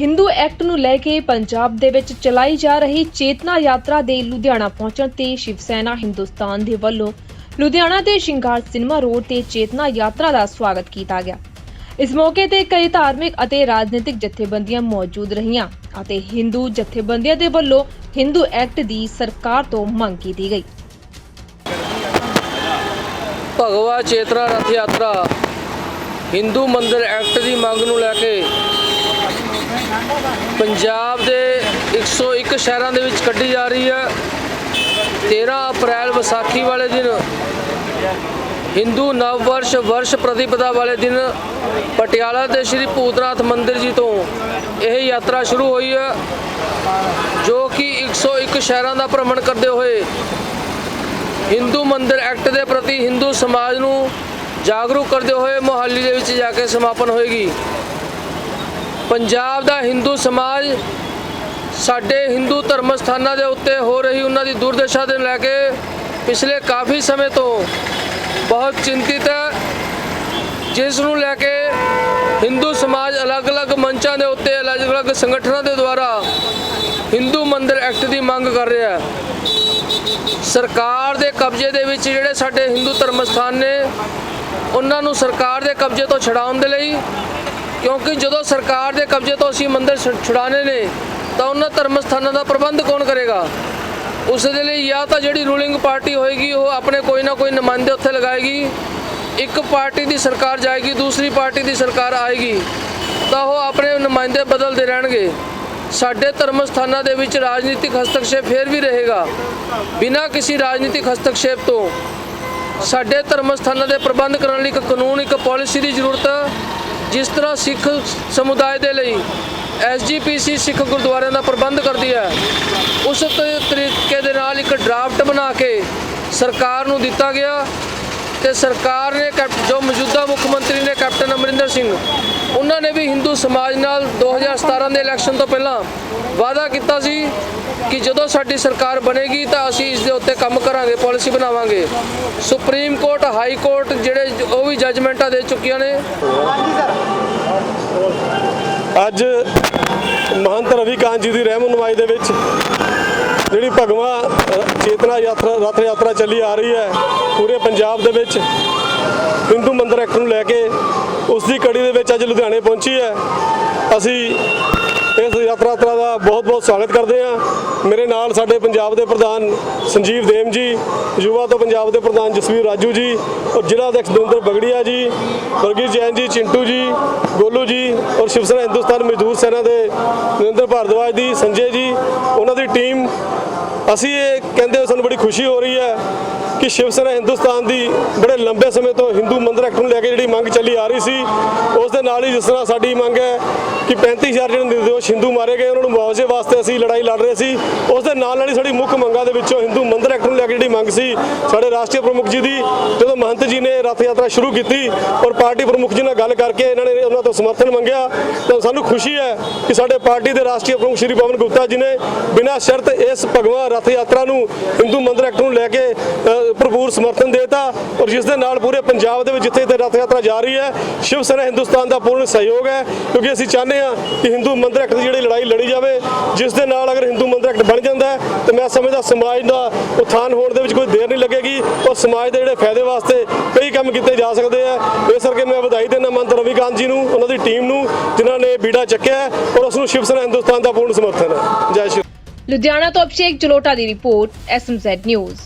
Hindu act ਨੂੰ ਲੈ ਕੇ ਪੰਜਾਬ ਦੇ ਵਿੱਚ ਚਲਾਈ ਜਾ ਰਹੀ ਚੇਤਨਾ ਯਾਤਰਾ ਦੇ ਲੁਧਿਆਣਾ ਪਹੁੰਚਣ ਤੇ ਸ਼ਿਵ ਸੈਨਾ ਹਿੰਦੁਸਤਾਨ ਦੇ ਵੱਲੋਂ ਲੁਧਿਆਣਾ ਦੇ ਸ਼ਿੰਗਾਰ ਸਿਨੇਮਾ ਰੋਡ ਤੇ ਚੇਤਨਾ ਯਾਤਰਾ ਦਾ ਸਵਾਗਤ ਕੀਤਾ ਗਿਆ। ਇਸ ਮੌਕੇ ਤੇ ਕਈ ਧਾਰਮਿਕ ਅਤੇ ਰਾਜਨੀਤਿਕ ਜਥੇਬੰਦੀਆਂ ਮੌਜੂਦ ਰਹੀਆਂ ਅਤੇ ਹਿੰਦੂ ਜਥੇਬੰਦੀਆਂ ਦੇ ਵੱਲੋਂ ਹਿੰਦੂ ਐਕਟ ਦੀ ਸਰਕਾਰ ਤੋਂ ਮੰਗ ਕੀਤੀ ਗਈ। ਭਗਵਾ ਚੇਤਨਾ ਰਥ ਯਾਤਰਾ ਹਿੰਦੂ ਮੰਦਿਰ ਐਕਟ ਦੀ ਮੰਗ ਨੂੰ ਲੈ ਕੇ ਪੰਜਾਬ ਦੇ 101 ਸ਼ਹਿਰਾਂ ਦੇ ਵਿੱਚ ਕੱਢੀ ਜਾ ਰਹੀ ਹੈ। 13 ਅਪ੍ਰੈਲ ਵਿਸਾਖੀ ਵਾਲੇ ਦਿਨ, ਹਿੰਦੂ ਨਵ ਵਰਸ਼ ਵਰਸ਼ ਪ੍ਰਤੀਪਦਾ ਵਾਲੇ ਦਿਨ, ਪਟਿਆਲਾ ਦੇ ਸ਼੍ਰੀ ਭੂਤਨਾਥ ਮੰਦਿਰ ਜੀ ਤੋਂ ਇਹ ਯਾਤਰਾ ਸ਼ੁਰੂ ਹੋਈ ਹੈ, ਜੋ ਕਿ 101 ਸ਼ਹਿਰਾਂ ਦਾ ਭ੍ਰਮਣ ਕਰਦੇ ਹੋਏ ਹਿੰਦੂ ਮੰਦਿਰ ਐਕਟ ਦੇ ਪ੍ਰਤੀ ਹਿੰਦੂ ਸਮਾਜ ਨੂੰ ਜਾਗਰੂਕ ਕਰਦੇ ਹੋਏ ਮੋਹਾਲੀ ਦੇ ਵਿੱਚ ਜਾ ਕੇ ਸਮਾਪਨ ਹੋਏਗੀ। ਪੰਜਾਬ ਦਾ ਹਿੰਦੂ ਸਮਾਜ ਸਾਡੇ ਹਿੰਦੂ ਧਰਮ ਸਥਾਨਾਂ ਦੇ ਉੱਤੇ ਹੋ ਰਹੀ ਉਹਨਾਂ ਦੀ ਦੁਰਦਸ਼ਾ ਦੇ ਲੈ ਕੇ ਪਿਛਲੇ ਕਾਫੀ ਸਮੇਂ ਤੋਂ ਬਹੁਤ ਚਿੰਤਿਤ ਹੈ, ਜਿਸ ਨੂੰ ਲੈ ਕੇ ਹਿੰਦੂ ਸਮਾਜ ਅਲੱਗ-ਅਲੱਗ ਮੰਚਾਂ ਦੇ ਉੱਤੇ, ਅਲੱਗ-ਅਲੱਗ ਸੰਗਠਨਾਂ ਦੇ ਦੁਆਰਾ ਹਿੰਦੂ ਮੰਦਰ ਐਕਟ ਦੀ ਮੰਗ ਕਰ ਰਿਹਾ ਹੈ। ਸਰਕਾਰ ਦੇ ਕਬਜ਼ੇ ਦੇ ਵਿੱਚ ਜਿਹੜੇ ਸਾਡੇ ਹਿੰਦੂ ਧਰਮ ਸਥਾਨ ਨੇ, ਉਹਨਾਂ ਨੂੰ ਸਰਕਾਰ ਦੇ ਕਬਜ਼ੇ ਤੋਂ ਛਡਾਉਣ ਦੇ ਲਈ ਕਿਉਂਕਿ ਜਦੋਂ ਸਰਕਾਰ ਦੇ ਕਬਜ਼ੇ ਤੋਂ ਅਸੀਂ ਮੰਦਿਰ ਛ- ਛੁਡਾਉਣੇ ਨੇ, ਤਾਂ ਉਹਨਾਂ ਧਰਮ ਸਥਾਨਾਂ ਦਾ ਪ੍ਰਬੰਧ ਕੌਣ ਕਰੇਗਾ? ਉਸ ਦੇ ਲਈ ਜਾਂ ਤਾਂ ਜਿਹੜੀ ਰੂਲਿੰਗ ਪਾਰਟੀ ਹੋਏਗੀ, ਉਹ ਆਪਣੇ ਕੋਈ ਨਾ ਕੋਈ ਨੁਮਾਇੰਦੇ ਉੱਥੇ ਲਗਾਏਗੀ। ਇੱਕ ਪਾਰਟੀ ਦੀ ਸਰਕਾਰ ਜਾਏਗੀ, ਦੂਸਰੀ ਪਾਰਟੀ ਦੀ ਸਰਕਾਰ ਆਏਗੀ, ਤਾਂ ਉਹ ਆਪਣੇ ਨੁਮਾਇੰਦੇ ਬਦਲਦੇ ਰਹਿਣਗੇ। ਸਾਡੇ ਧਰਮ ਸਥਾਨਾਂ ਦੇ ਵਿੱਚ ਰਾਜਨੀਤਿਕ ਹਸਤਕਸ਼ੇਪ ਫੇਰ ਵੀ ਰਹੇਗਾ। ਬਿਨਾਂ ਕਿਸੇ ਰਾਜਨੀਤਿਕ ਹਸਤਕਸ਼ੇਪ ਤੋਂ ਸਾਡੇ ਧਰਮ ਸਥਾਨਾਂ ਦੇ ਪ੍ਰਬੰਧ ਕਰਨ ਲਈ ਇੱਕ ਕਾਨੂੰਨ, ਇੱਕ ਪਾਲਿਸੀ ਦੀ ਜ਼ਰੂਰਤ ਹੈ ਜਿਸ ਤਰ੍ਹਾਂ ਸਿੱਖ ਸਮੁਦਾਇ ਦੇ ਲਈ ਐਸਜੀਪੀਸੀ ਸਿੱਖ ਗੁਰਦੁਆਰਿਆਂ ਦਾ ਪ੍ਰਬੰਧ ਕਰਦੀ ਹੈ, ਉਸ ਤ- ਤਰੀਕੇ ਦੇ ਨਾਲ ਇੱਕ ਡਰਾਫਟ ਬਣਾ ਕੇ ਸਰਕਾਰ ਨੂੰ ਦਿੱਤਾ ਗਿਆ ਤੇ ਸਰਕਾਰ ਨੇ ਕੈਪ- ਜੋ ਮੌਜੂਦਾ ਮੁੱਖ ਮੰਤਰੀ ਨੇ ਕੈਪਟਨ ਅਮਰਿੰਦਰ ਸਿੰਘ ਉਹਨਾਂ ਨੇ ਵੀ ਹਿੰਦੂ ਸਮਾਜ ਨਾਲ 2017 ਦੇ ਇਲੈਕਸ਼ਨ ਤੋਂ ਪਹਿਲਾਂ ਵਾਅਦਾ ਕੀਤਾ ਸੀ ਕਿ ਜਦੋਂ ਸਾਡੀ ਸਰਕਾਰ ਬਣੇਗੀ ਤਾਂ ਅਸੀਂ ਇਸ ਦੇ ਉੱਤੇ ਕੰਮ ਕਰਾਂਗੇ, ਪਾਲਿਸੀ ਬਣਾਵਾਂਗੇ। ਸੁਪਰੀਮ ਕੋਰਟ, ਹਾਈ ਕੋਰਟ ਜਿਹੜੇ ਉਹ ਵੀ ਜੱਜਮੈਂਟਾਂ ਦੇ ਚੁੱਕੀਆਂ ਨੇ। ਅੱਜ ਮਹੰਤ ਰਵੀ ਕਾਂਤ ਜੀ ਦੀ ਰਹਿਨੁਮਾਈ ਦੇ ਵਿੱਚ ਜਿਹੜੀ ਭਗਵਾ ਚੇਤਨਾ ਯਾਤਰਾ, ਰਥ ਯਾਤਰਾ ਚੱਲੀ ਆ ਰਹੀ ਹੈ, ਪੂਰੇ ਪੰਜਾਬ ਦੇ ਵਿੱਚ। ਹਿੰਦੂ ਮੰਦਰ ਐਕਟ ਨੂੰ ਲੈ ਕੇ ਉਸ ਦੀ ਕੜੀ ਦੇ ਵਿੱਚ ਅੱਜ ਲੁਧਿਆਣੇ ਪਹੁੰਚੀ ਹੈ। ਅਸੀਂ ਇਸ ਯਾਤਰਾ ਯਾਤਰਾ ਦਾ ਬਹੁਤ ਬਹੁਤ ਸਵਾਗਤ ਕਰਦੇ ਹਾਂ। ਮੇਰੇ ਨਾਲ ਸਾਡੇ ਪੰਜਾਬ ਦੇ ਪ੍ਰਧਾਨ ਸੰਜੀਵ ਦੇਮ ਜੀ, ਯੁਵਾ ਤੋਂ ਪੰਜਾਬ ਦੇ ਪ੍ਰਧਾਨ ਜਸਵੀਰ ਰਾਜੂ ਜੀ ਔਰ ਜ਼ਿਲ੍ਹਾ ਅਧਿਕਸ਼ ਦਵਿੰਦਰ ਬਗੜੀਆ ਜੀ ਵਰਗੀਜ਼ ਜੈਨ ਜੀ, ਚਿੰਟੂ ਜੀ, ਗੋਲੂ ਜੀ ਔਰ ਸ਼ਿਵ ਸੈਨਾ ਹਿੰਦੁਸਤਾਨ ਮਜ਼ਦੂਰ ਸੈਨਾ ਦੇ ਨਰਿੰਦਰ ਭਾਰਦਵਾਜ ਦੀ ਸੰਜੇ ਜੀ, ਉਹਨਾਂ ਦੀ ਟੀਮ ਅਸੀਂ ਇਹ ਕਹਿੰਦੇ ਹੋਏ ਸਾਨੂੰ ਬੜੀ ਖੁਸ਼ੀ ਹੋ ਰਹੀ ਹੈ ਕਿ ਸ਼ਿਵ ਸੈਨਾ ਹਿੰਦੁਸਤਾਨ ਦੀ ਬੜੇ ਲੰਬੇ ਸਮੇਂ ਤੋਂ ਹਿੰਦੂ ਮੰਦਰ ਐਕਟ ਨੂੰ ਲੈ ਕੇ ਜਿਹੜੀ ਮੰਗ ਚੱਲੀ ਆ ਰਹੀ ਸੀ, ਉਸ ਦੇ ਨਾਲ ਹੀ ਜਿਸ ਤਰ੍ਹਾਂ ਸਾਡੀ ਮੰਗ ਹੈ ਕਿ 35000 ਜਿਹੜੇ ਨਿਰਦੋਸ਼ ਹਿੰਦੂ ਮਾਰੇ ਗਏ, ਉਹਨਾਂ ਨੂੰ ਮੁਆਵਜ਼ੇ ਵਾਸਤੇ ਅਸੀਂ ਲੜਾਈ ਲੜ ਰਹੇ ਸੀ, ਉਸ ਦੇ ਨਾਲ ਨਾਲ ਹੀ ਸਾਡੀ ਮੁੱਖ ਮੰਗਾਂ ਦੇ ਵਿੱਚੋਂ ਹਿੰਦੂ ਮੰਦਰ ਐਕਟ ਨੂੰ ਲੈ ਕੇ ਜਿਹੜੀ ਮੰਗ ਸੀ, ਸਾਡੇ ਰਾਸ਼ਟਰੀ ਪ੍ਰਮੁੱਖ ਜੀ ਦੀ, ਜਦੋਂ ਮਹੰਤ ਜੀ ਨੇ ਰਥ ਯਾਤਰਾ ਸ਼ੁਰੂ ਕੀਤੀ ਔਰ ਪਾਰਟੀ ਪ੍ਰਮੁੱਖ ਜੀ ਨਾਲ ਗੱਲ ਕਰਕੇ ਇਹਨਾਂ ਨੇ ਉਹਨਾਂ ਤੋਂ ਸਮਰਥਨ ਮੰਗਿਆ, ਤਾਂ ਸਾਨੂੰ ਖੁਸ਼ੀ ਹੈ ਕਿ ਸਾਡੇ ਪਾਰਟੀ ਦੇ ਰਾਸ਼ਟਰੀ ਪ੍ਰਮੁੱਖ ਸ਼੍ਰੀ ਪਵਨ ਗੁਪਤਾ ਜੀ ਨੇ ਬਿਨਾਂ ਸ਼ਰਤ ਇਸ ਭਗਵਾਨ ਰਥ ਯਾਤਰਾ ਨੂੰ ਹਿੰਦੂ ਮੰਦਰ ਐਕਟ ਨੂੰ ਲੈ ਕੇ ਭਰਪੂਰ ਸਮਰਥਨ ਦੇਤਾ ਔਰ ਜਿਸ ਦੇ ਨਾਲ ਪੂਰੇ ਪੰਜਾਬ ਦੇ ਵਿੱਚ ਜਿੱਥੇ ਤੇ ਰਥ ਯਾਤਰਾ ਜਾ ਰਹੀ ਹੈ, ਸ਼ਿਵ ਸੈਨਾ ਹਿੰਦੁਸਤਾਨ ਦਾ ਪੂਰਨ ਸਹਿਯੋਗ ਹੈ, ਕਿਉਂਕਿ ਅਸੀਂ ਚਾਹੁੰਦੇ ਹਾਂ ਕਿ ਹਿੰਦੂ ਮੰਦਰ ਐਕਟ ਦੀ ਜਿਹੜੀ ਲੜਾਈ ਲੜੀ ਜਾਵੇ, ਜਿਸ ਦੇ ਨਾਲ ਅਗਰ ਹਿੰਦੂ ਮੰਦਰ ਐਕਟ ਬਣ ਜਾਂਦਾ ਹੈ, ਤੇ ਮੈਂ ਸਮਝਦਾ ਸਮਾਜ ਦਾ ਉਥਾਨ ਹੋਣ ਦੇ ਵਿੱਚ ਕੋਈ ਦੇਰ ਨਹੀਂ ਲੱਗੇਗੀ ਔਰ ਸਮਾਜ ਦੇ ਜਿਹੜੇ ਫਾਇਦੇ ਵਾਸਤੇ ਕਈ ਕੰਮ ਕੀਤੇ ਜਾ ਸਕਦੇ ਆ ਇਸ ਕਰਕੇ ਮੈਂ ਵਧਾਈ ਦੇਣਾ ਮੰਤ ਰਵੀਕਾਂਤ ਜੀ ਨੂੰ, ਉਹਨਾਂ ਦੀ ਟੀਮ ਨੂੰ, ਜਿਨ੍ਹਾਂ ਨੇ ਬੀੜਾ ਚੱਕਿਆ ਔਰ ਉਸ ਨੂੰ ਸ਼ਿਵ ਸੈਨਾ ਹਿੰਦੁਸਤਾਨ ਦਾ ਪੂਰਨ ਸਮਰਥਨ ਹੈ। ਜੈ ਸ਼੍ਰੀ ਲੁਧਿਆਣਾ ਤੋਂ ਅਭਿਸ਼ੇਕ ਜਲੋਟਾ ਦੀ ਰਿਪੋਰਟ ਐਸਐਮਜ਼ੈਡ ਨਿਊਜ਼।